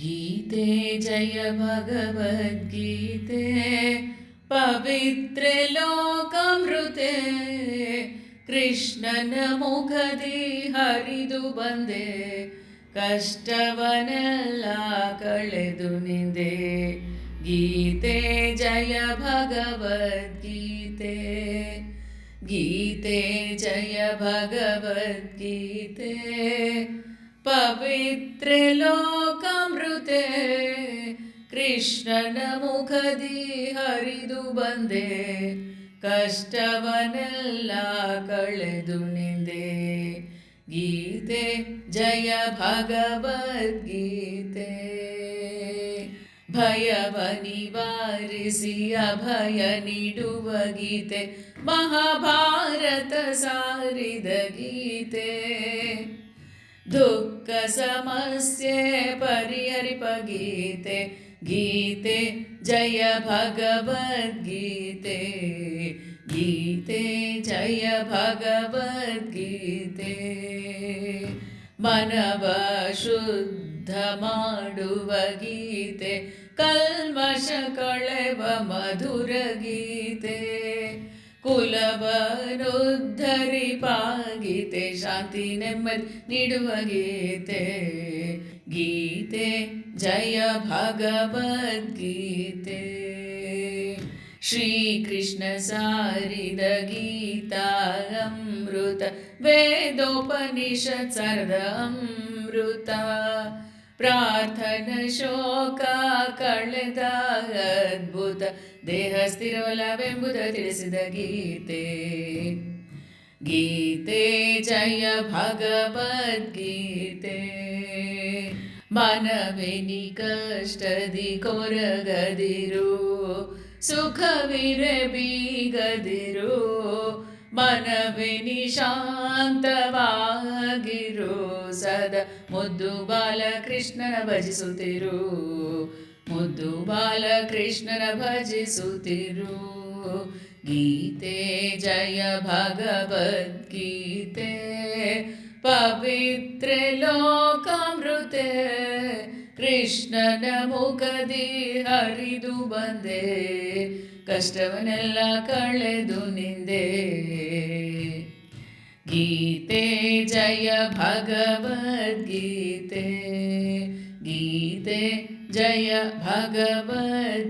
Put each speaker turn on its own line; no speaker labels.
गीते जय भगवद्गीते पवित्रे लोकमृते कृष्णन मुखदि हरिदु बन्दे ಕಷ್ಟವನೆಲ್ಲ ಕಳೆದು ನಿಂದೆ ಗೀತೆ ಜಯ ಭಗವದ್ಗೀತೆ ಗೀತೆ ಜಯ ಭಗವದ್ಗೀತೆ ಪವಿತ್ರೆ ಲೋಕಾಮೃತೆ ಕೃಷ್ಣನ ಮುಖದಿ ಹರಿದು ಬಂದೆ. ಕಷ್ಟವನೆಲ್ಲ ಕಳೆದು ನಿಂದೆ. ಗೀತೆ, ಜಯ ಭಗವದ್ಗೀತೆ. ಭಯವ ನಿವಾರಿಸಿ ಅಭಯ ನೀಡುವ ಗೀತೆ. ಮಹಾಭಾರತ ಸಾರಿದ ಗೀತೆ. ದುಃಖ ಸಮಸ್ಯೆ ಪರಿಹರಿಪ ಗೀತೆ ಗೀತೆ ಜಯ ಭಗವದ್ಗೀತೆ ಗೀತೆ ಜಯ ಭಗವದ್ಗೀತೆ ಮನವ ಶುದ್ಧ ಮಾಡುವ ಗೀತೆ ಕಲ್ಮಶ ಕಳೆವ ಮಧುರ ಗೀತೆ ಕುಲವನುದ್ಧರಿಪಾಗೀತೆ ಶಾಂತಿ ನೆಮ್ಮದಿ ನೀಡುವ ಗೀತೆ ಗೀತೆ ಜಯ ಭಗವದ್ಗೀತೆ ಶ್ರೀಕೃಷ್ಣ ಸಾರಿದ ಗೀತಾ ಅಮೃತ ವೇದೋಪನಿಷತ್ ಸರದ ಅಮೃತ ಪ್ರಾರ್ಥನ ಶೋಕ ಕಳೆದ ಅದ್ಭುತ ದೇಹ ಸ್ಥಿರವಲ್ಲವೆಂಬುದ ತಿಳಿಸಿದ ಗೀತೆ. ಗೀತೆ ಜಯ ಭಗವದ್ಗೀತೆ. ಮನವೆನಿ ಕಷ್ಟದಿ ಕೊರಗದಿರು ಸುಖವಿರ ಬೀಗದಿರು ಮನವೆನಿ ಶಾಂತವಾಗಿರು ಸದಾ ಮುದ್ದು ಬಾಲಕೃಷ್ಣನ ಭಜಿಸುತ್ತಿರು ಮುದ್ದು ಬಾಲಕೃಷ್ಣನ ಭಜಿಸುತ್ತಿರು ಗೀತೆ ಜಯ ಭಗವದ್ಗೀತೆ ಪವಿತ್ರೆ ಲೋಕಾಮೃತೆ ಕೃಷ್ಣನ ಮುಖದಿ ಹರಿದು ಬಂದೆ ಕಷ್ಟವನ್ನೆಲ್ಲ ಕಳೆದು ನಿಂದೆ. ಗೀತೆ ಜಯ ಭಗವದ್ಗೀತೆ ಗೀತೆ ಜಯ ಭಗವದ್ಗೀತೆ.